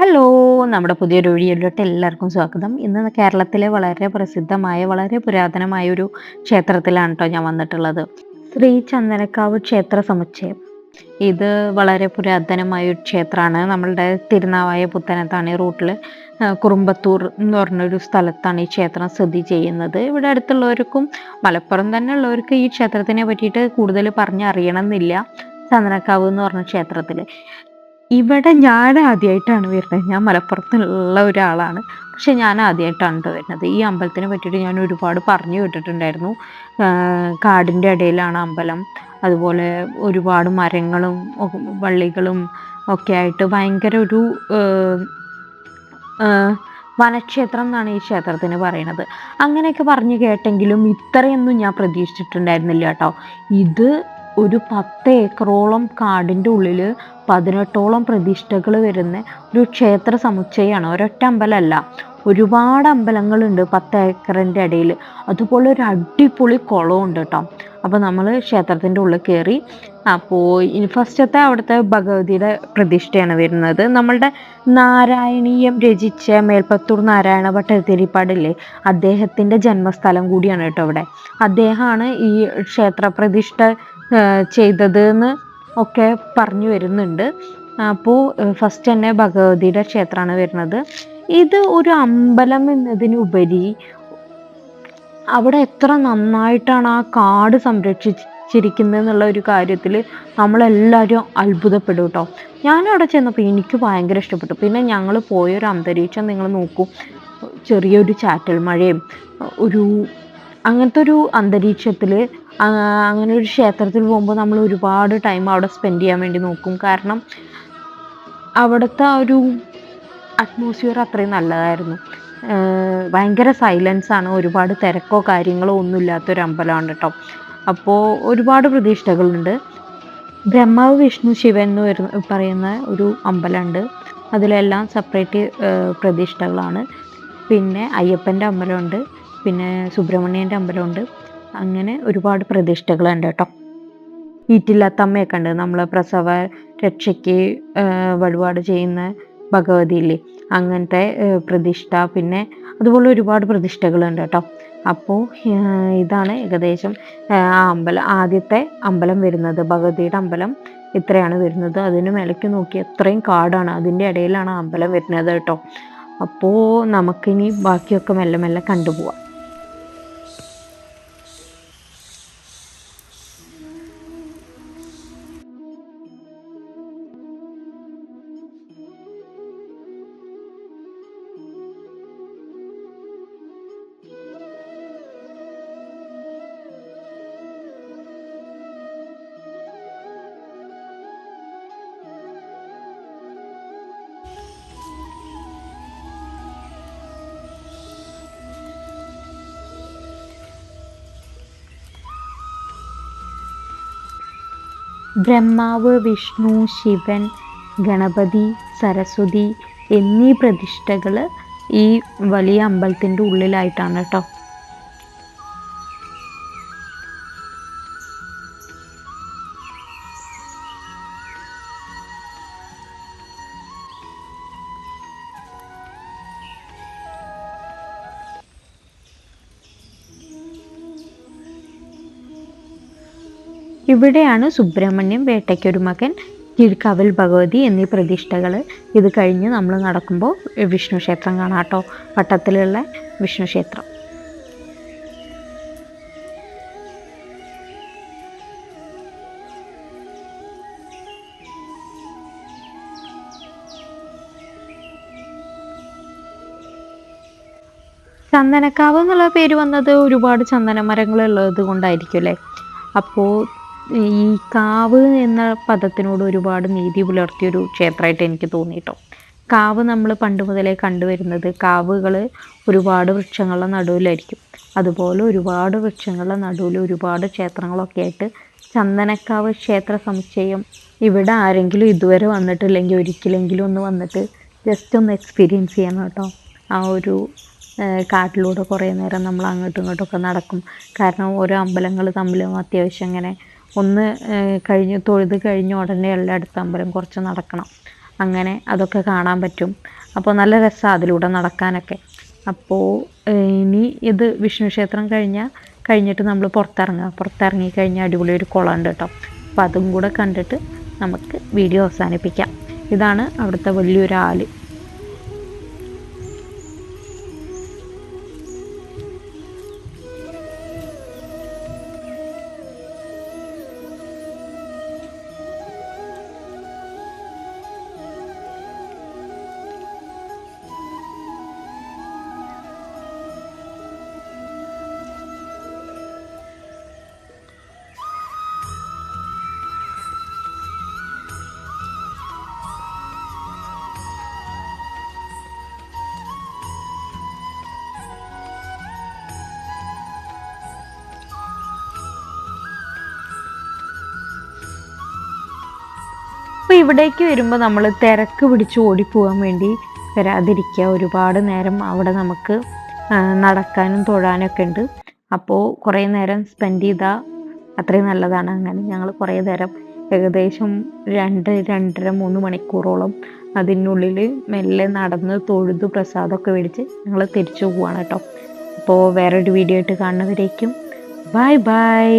Hello നമ്മുടെ പുതിയൊരു വീഡിയോയിലോട്ട് എല്ലാവർക്കും സ്വാഗതം. ഇന്ന് കേരളത്തിലെ വളരെ പ്രസിദ്ധമായ വളരെ പുരാതനമായ ഒരു ക്ഷേത്രത്തിലാണ് കേട്ടോ ഞാൻ വന്നിട്ടുള്ളത്. ശ്രീ ചന്ദനക്കാവ് ക്ഷേത്ര സമുച്ചയം. ഇത് വളരെ പുരാതനമായ ഒരു ക്ഷേത്രമാണ്. നമ്മളുടെ തിരുനാവായ പുത്തനത്താണി റൂട്ടിൽ കുറുമ്പത്തൂർ എന്ന് പറഞ്ഞൊരു സ്ഥലത്താണ് ഈ ക്ഷേത്രം സ്ഥിതി ചെയ്യുന്നത്. ഇവിടെ അടുത്തുള്ളവർക്കും മലപ്പുറം തന്നെ ഉള്ളവർക്ക് ഈ ക്ഷേത്രത്തിനെ പറ്റിയിട്ട് കൂടുതൽ പറഞ്ഞറിയണം എന്നില്ല ചന്ദനക്കാവ് എന്ന് പറഞ്ഞ ക്ഷേത്രത്തിൽ ഇവിടെ ഞാൻ ആദ്യമായിട്ടാണ് വരുന്നത്. ഞാൻ മലപ്പുറത്തുള്ള ഒരാളാണ്. പക്ഷേ ഞാൻ ആദ്യമായിട്ടാണ് വരുന്നത്. ഈ അമ്പലത്തിനെ പറ്റിയിട്ട് ഞാൻ ഒരുപാട് പറഞ്ഞു കേട്ടിട്ടുണ്ടായിരുന്നു. കാടിന്റെ ഇടയിലാണ് അമ്പലം. അതുപോലെ ഒരുപാട് മരങ്ങളും വള്ളികളും ഒക്കെ ആയിട്ട് ഭയങ്കര ഒരു വനക്ഷേത്രം എന്നാണ് ഈ ക്ഷേത്രത്തിന് പറയണത് അങ്ങനെയൊക്കെ പറഞ്ഞു കേട്ടെങ്കിലും ഇത്രയൊന്നും ഞാൻ പ്രതീക്ഷിച്ചിട്ടുണ്ടായിരുന്നില്ല കേട്ടോ. ഇത് ഒരു പത്ത് ഏക്കറോളം കാടിന്റെ ഉള്ളിൽ പതിനെട്ടോളം പ്രതിഷ്ഠകൾ വരുന്ന ഒരു ക്ഷേത്ര സമുച്ചയമാണ്. ഒരൊറ്റ അമ്പലമല്ല. ഒരുപാട് അമ്പലങ്ങളുണ്ട് പത്ത് ഏക്കറിന്റെ ഇടയിൽ അതുപോലെ ഒരു അടിപൊളി കുളമുണ്ട് കേട്ടോ. അപ്പോൾ നമ്മൾ ക്ഷേത്രത്തിന്റെ ഉള്ളിൽ കയറി അപ്പോൾ ഫസ്റ്റത്തെ അവിടുത്തെ ഭഗവതിയുടെ പ്രതിഷ്ഠയാണ് വരുന്നത്. നമ്മളുടെ നാരായണീയം രചിച്ച മേൽപ്പത്തൂർ നാരായണ ഭട്ടതിരിപ്പാടില്ലേ? അദ്ദേഹത്തിന്റെ ജന്മസ്ഥലം കൂടിയാണ് കേട്ടോ അവിടെ. അദ്ദേഹമാണ് ഈ ക്ഷേത്ര പ്രതിഷ്ഠ ചെയ്തത് എന്ന് ഒക്കെ പറഞ്ഞു വരുന്നുണ്ട്. അപ്പോൾ ഫസ്റ്റ് തന്നെ ഭഗവതിയുടെ ക്ഷേത്രമാണ് വരുന്നത്. ഇത് ഒരു അമ്പലം എന്നതിനുപരി അവിടെ എത്ര നന്നായിട്ടാണ് ആ കാട് സംരക്ഷിച്ചിരിക്കുന്നത് എന്നുള്ള ഒരു കാര്യത്തിൽ നമ്മളെല്ലാവരും അത്ഭുതപ്പെടും കേട്ടോ. ഞാനവിടെ ചെന്നപ്പോൾ എനിക്ക് ഭയങ്കര ഇഷ്ടപ്പെട്ടു. പിന്നെ ഞങ്ങൾ പോയൊരു അന്തരീക്ഷം നിങ്ങൾ നോക്കൂ. ചെറിയൊരു ചാറ്റൽ മഴയും ഒരു അങ്ങനത്തെ ഒരു അന്തരീക്ഷത്തിൽ അങ്ങനെ ഒരു ക്ഷേത്രത്തിൽ പോകുമ്പോൾ നമ്മൾ ഒരുപാട് ടൈം അവിടെ സ്പെൻഡ് ചെയ്യാൻ വേണ്ടി നോക്കും. കാരണം അവിടുത്തെ ആ ഒരു അറ്റ്മോസ്ഫിയർ അത്രയും നല്ലതായിരുന്നു. ഭയങ്കര സൈലൻസ് ആണ്. ഒരുപാട് തിരക്കോ കാര്യങ്ങളോ ഒന്നും ഇല്ലാത്തൊരു അമ്പലമാണ് കേട്ടോ അപ്പോൾ ഒരുപാട് പ്രതീക്ഷകളുണ്ട്. ബ്രഹ്മാവ് വിഷ്ണു ശിവൻ എന്ന് വരുന്ന പറയുന്ന ഒരു അമ്പലമുണ്ട്. അതിലെല്ലാം സെപ്പറേറ്റ് പ്രതിഷ്ഠകളാണ് പിന്നെ അയ്യപ്പന്റെ അമ്പലമുണ്ട്. പിന്നെ സുബ്രഹ്മണ്യന്റെ അമ്പലമുണ്ട്. അങ്ങനെ ഒരുപാട് പ്രതിഷ്ഠകളുണ്ട് കേട്ടോ. ഈറ്റില്ലാത്ത അമ്മയൊക്കെ ഉണ്ട്. നമ്മൾ പ്രസവ രക്ഷയ്ക്ക് വഴിപാട് ചെയ്യുന്ന ഭഗവതി ഇല്ലേ? അങ്ങനത്തെ പ്രതിഷ്ഠ. പിന്നെ അതുപോലെ ഒരുപാട് പ്രതിഷ്ഠകളുണ്ട് കേട്ടോ. അപ്പോൾ ഇതാണ് ഏകദേശം ആ അമ്പലം ആദ്യത്തെ അമ്പലം വരുന്നത്. ഭഗവതിയുടെ അമ്പലം ഇത്രയാണ് വരുന്നത്. അതിന് മേലേക്ക് നോക്കി അത്രയും കാടാണ്. അതിന്റെ ഇടയിലാണ് അമ്പലം വരുന്നത് കേട്ടോ. അപ്പോൾ നമുക്കിനി ബാക്കിയൊക്കെ മെല്ലെ മെല്ലെ കണ്ടുപോവാം. ബ്രഹ്മാവ് വിഷ്ണു ശിവൻ ഗണപതി സരസ്വതി എന്നീ പ്രതിഷ്ഠകൾ ഈ വലിയ അമ്പലത്തിന്റെ ഉള്ളിലായിട്ടാണ് കേട്ടോ. ഇവിടെയാണ് സുബ്രഹ്മണ്യം വേട്ടയ്ക്കൊരു മകൻ കീഴ്ക്കാവൽ ഭഗവതി എന്നീ പ്രതിഷ്ഠകൾ. ഇത് കഴിഞ്ഞ് നമ്മൾ നടക്കുമ്പോൾ വിഷ്ണു ക്ഷേത്രം കാണാം കേട്ടോ. പട്ടത്തിലുള്ള വിഷ്ണു ക്ഷേത്രം. ചന്ദനക്കാവ് എന്നുള്ള പേര് വന്നത് ഒരുപാട് ചന്ദന മരങ്ങളുള്ളത് കൊണ്ടായിരിക്കും അല്ലേ? അപ്പോൾ ഈ കാവ് എന്ന പദത്തിനോട് ഒരുപാട് നീതി പുലർത്തിയൊരു ക്ഷേത്രമായിട്ട് എനിക്ക് തോന്നിയിട്ടോ. കാവ് നമ്മൾ പണ്ട് മുതലേ കണ്ടുവരുന്നത് കാവുകൾ ഒരുപാട് വൃക്ഷങ്ങളുടെ നടുവിലായിരിക്കും. അതുപോലെ ഒരുപാട് വൃക്ഷങ്ങളുടെ നടുവിൽ ഒരുപാട് ക്ഷേത്രങ്ങളൊക്കെ ആയിട്ട് ചന്ദനക്കാവ് ക്ഷേത്ര സമുച്ചയം ഇവിടെ ആരെങ്കിലും ഇതുവരെ വന്നിട്ടില്ലെങ്കിൽ ഒരിക്കലെങ്കിലും ഒന്ന് വന്നിട്ട് ജസ്റ്റ് ഒന്ന് എക്സ്പീരിയൻസ് ചെയ്യണം കേട്ടോ. ആ ഒരു കാട്ടിലൂടെ കുറേ നേരം നമ്മൾ അങ്ങോട്ടും ഇങ്ങോട്ടൊക്കെ നടക്കും. കാരണം ഓരോ അമ്പലങ്ങൾ തമ്മിലും അത്യാവശ്യം ഇങ്ങനെ ഒന്ന് കഴിഞ്ഞ് തൊഴുത് കഴിഞ്ഞ ഉടനെ ഉള്ള അടുത്ത അമ്പലം കുറച്ച് നടക്കണം. അങ്ങനെ അതൊക്കെ കാണാൻ പറ്റും. അപ്പോൾ നല്ല രസമാണ് അതിലൂടെ നടക്കാനൊക്കെ. അപ്പോൾ ഇനി ഇത് വിഷ്ണു ക്ഷേത്രം കഴിഞ്ഞാൽ കഴിഞ്ഞിട്ട് നമ്മൾ പുറത്തിറങ്ങുക പുറത്തിറങ്ങി കഴിഞ്ഞാൽ അടിപൊളി ഒരു കുളമുണ്ട് കേട്ടോ. അപ്പോൾ അതും കൂടെ കണ്ടിട്ട് നമുക്ക് വീഡിയോ അവസാനിപ്പിക്കാം. ഇതാണ് അവിടുത്തെ വലിയൊരു ആൽ. ഇവിടേക്ക് വരുമ്പോൾ നമ്മൾ തിരക്ക് പിടിച്ച് ഓടിപ്പോകാൻ വേണ്ടി വരാതിരിക്കുക ഒരുപാട് നേരം അവിടെ നമുക്ക് നടക്കാനും തൊഴാനൊക്കെ ഉണ്ട്. അപ്പോൾ കുറേ നേരം സ്പെൻഡ് ചെയ്താൽ അത്രയും നല്ലതാണ്. അങ്ങനെ ഞങ്ങൾ കുറേ നേരം ഏകദേശം രണ്ട് രണ്ടര മൂന്ന് മണിക്കൂറോളം അതിനുള്ളിൽ മെല്ലെ നടന്ന് തൊഴുതു പ്രസാദമൊക്കെ മേടിച്ച് ഞങ്ങൾ തിരിച്ചു പോവാണ് കേട്ടോ. അപ്പോൾ വേറൊരു വീഡിയോ ആയിട്ട് കാണുന്നവരേക്കും ബൈ ബൈ